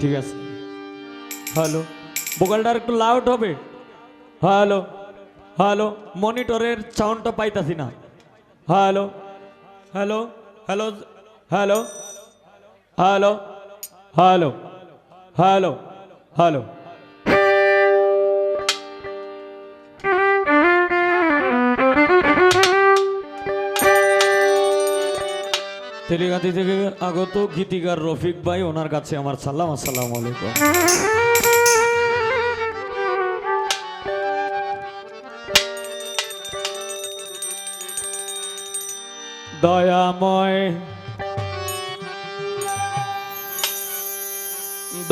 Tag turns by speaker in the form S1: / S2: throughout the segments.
S1: ঠিক আছে। হ্যালো বোকালটা আর একটু লাউড হবে। হ্যালো হ্যালো মনিটরের সাউন্ডটা পাইতাছি না। Hello hello hello hello hello hello hello hello তেলেগাতি থেকে আগত গীতিকার রফিক ভাই, ওনার কাছে আমার সালাম, আসসালামু আলাইকুম। দয়াময়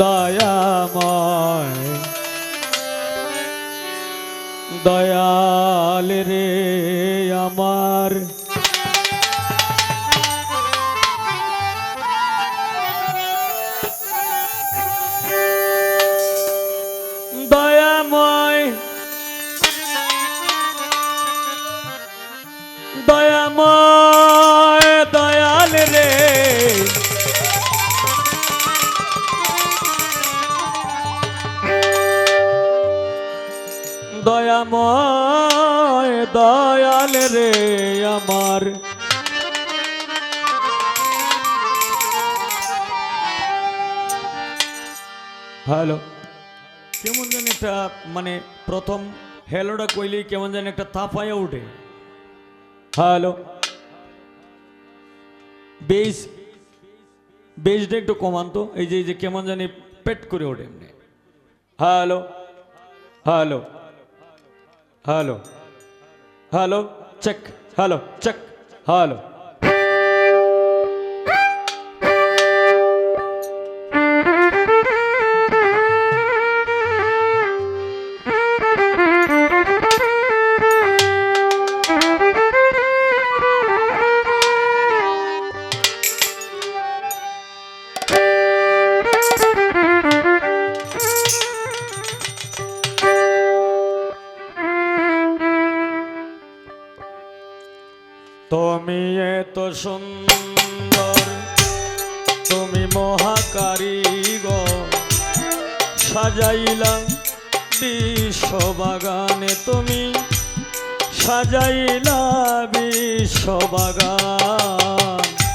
S1: দয়াময়, দয়াল রে আমার দয়াময়, দয়াল রে। দয়াময়, দয়াল রে আমার। হ্যালো। কেমন যেন একটা মানে প্রথম হ্যালোটা কইলেই কেমন যেন একটা তাপায়া উঠে। হ্যালো। বেস বেসটা একটু কমান তো, এই যে এই যে কেমন জানি পেট করে ওঠে এমনি। Hello hello hello hello check hello check hello. সুন্দর। তুমি মহাকারিগর সাজাইলা বিশ্ববাগানে তুমি। সাজাইলা বিশ্ববাগান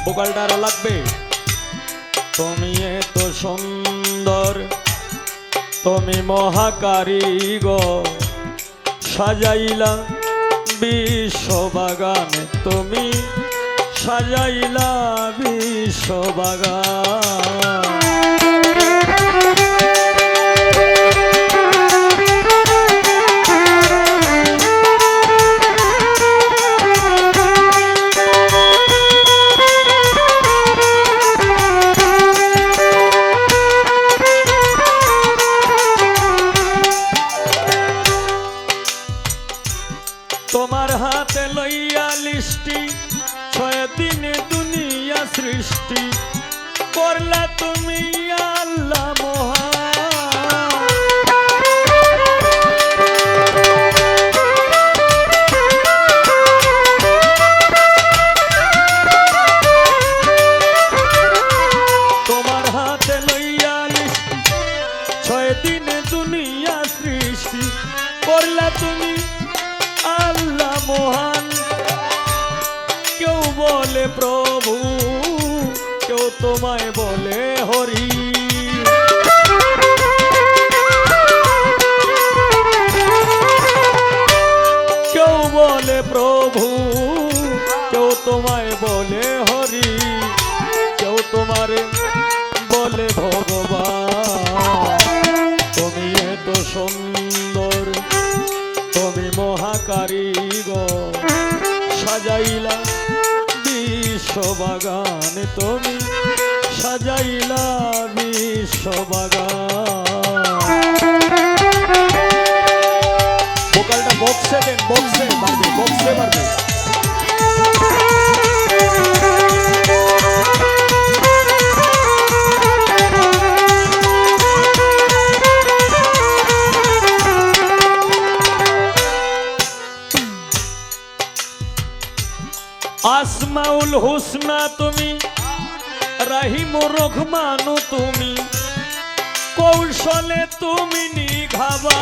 S1: বোকালটা আরও লাগবে। তুমি এত সুন্দর। তুমি মহাকারিগর সাজাইলা বিশ্ববাগানে তুমি। সাজাইলা বিশ্ববাগান দিনে দুনিয়া সৃষ্টি করলা তুমি আল্লাহ মহান। কেউ বলে প্রভু কেউ তোমায় বলে হরি। তুমি মহাকারিগর সাজাইলা বিশ্ববাগান তুমি সাজাইলা বিশ্ববাগান। ভোকালটা বক্সে দেন বক্সে বাড়বে বক্সে বাড়বে আসমাউল হুসনা তুমি রাহিম রহমানু তুমি কৌশলে তুমি নিঘাবা।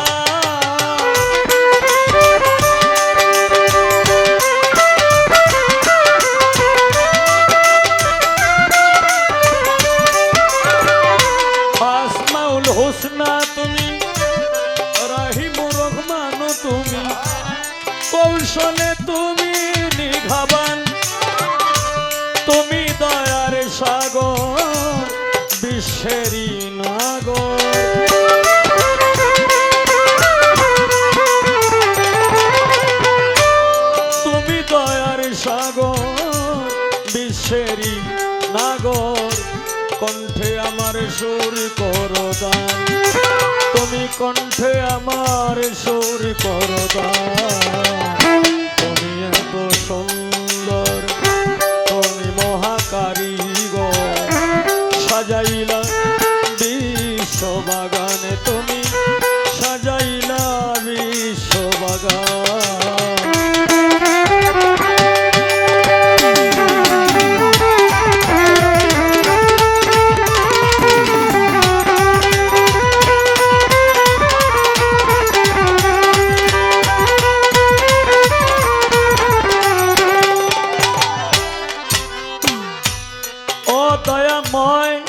S1: তুমি তুমি কৌশলে তুমি নিঘাবান বিশ্বেরই নাগর। তুমি দয়ার সাগর, বিশ্বেরই নাগর। কণ্ঠে আমার সুর করো দান তুমি কণ্ঠে আমার সুর করো দান তুমি এত সুন্দর দয়াময়।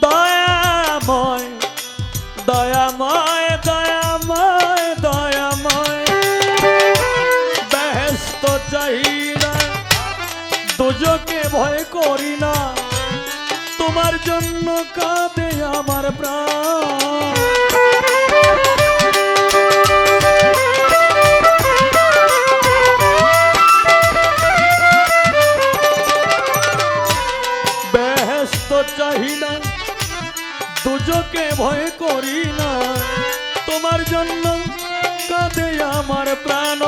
S1: দয়াময় দয়াময় দয়াময় দয়াময়। ব্যস্ত চাহিদা দুজকে ভয় করি না। তোমার জন্য কাঁদে আমার প্রাণ। দুজকে ভয় করি না। তোমার জন্য কাঁদে আমার প্রাণ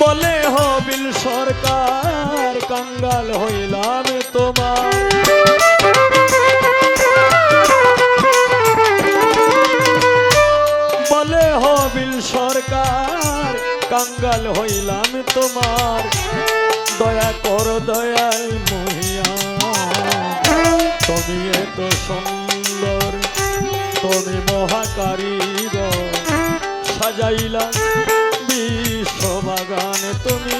S1: বলে হবিল সরকার, কাঙ্গাল হইলাম তোমার। বলে হবিল সরকার, কাঙ্গাল হইলাম তোমার। দয়া কর দয়াল মহিয়া তুমি এত সুন্দর তুমি মহাকারীর সাজাইলা বিশ্ব বাগান তুমি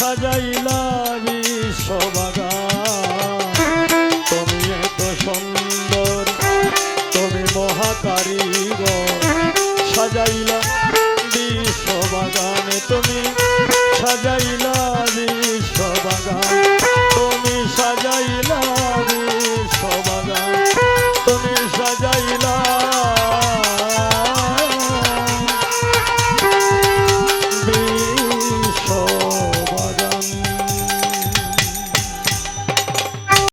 S1: সাজাইলা